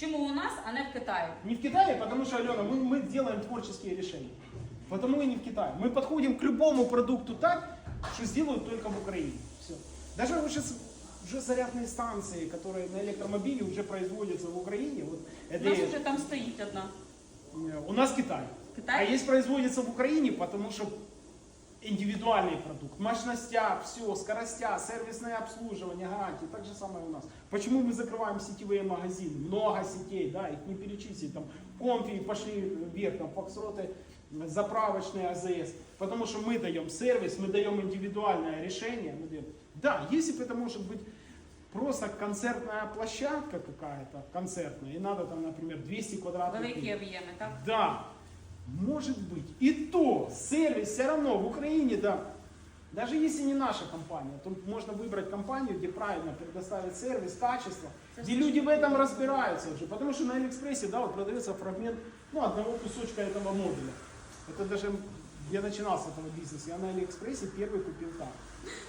Чому у нас, а не в Китаї? Не в Китае, потому что, Алена, мы, мы делаем творческие решения. Потому и не в Китае. Мы подходим к любому продукту так, что сделают только в Украине. Все. Даже вот сейчас уже зарядные станции, которые на электромобиле уже производятся в Украине. Вот У это нас и- вже там стоїть одна. У нас Китай. Китай? А есть производится в Украине, потому что индивидуальный продукт, мощностя, все, скоростя, сервисное обслуживание, гарантии, так же самое у нас. Почему мы закрываем сетевые магазины? Много сетей, да, их не перечислить, там, конфи пошли вверх, там, фоксроты, заправочные АЗС, потому что мы даем сервис, мы даем индивидуальное решение. мы даем- Да, если бы это может быть просто концертная площадка какая-то, концертная, и надо там, например, 200 квадратных метров. об'єми, так? Да, может быть. И то сервис все равно в Украине, да, даже если не наша компания, то можно выбрать компанию, где правильно предоставить сервис, качество, где люди в этом разбираются уже. Потому что на Алиэкспрессе, да, вот продается фрагмент, ну, одного кусочка этого модуля. Это даже я начинал с этого бизнеса, я на Алиэкспрессе первый купил там.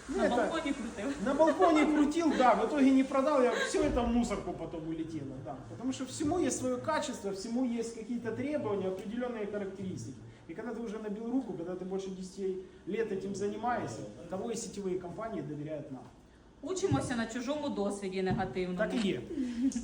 Ну, На это- балконі крутив. на балконе крутил, да, в итоге не продал, я все это в мусорку потом улетело, да. Потому что всему есть свое качество, всему есть какие-то требования, определенные характеристики. И когда ты уже набил руку, когда ты больше 10 лет этим занимаешься, того и сетевые компании доверяют нам. Учимося на чужому досвіді негативному. Так и есть.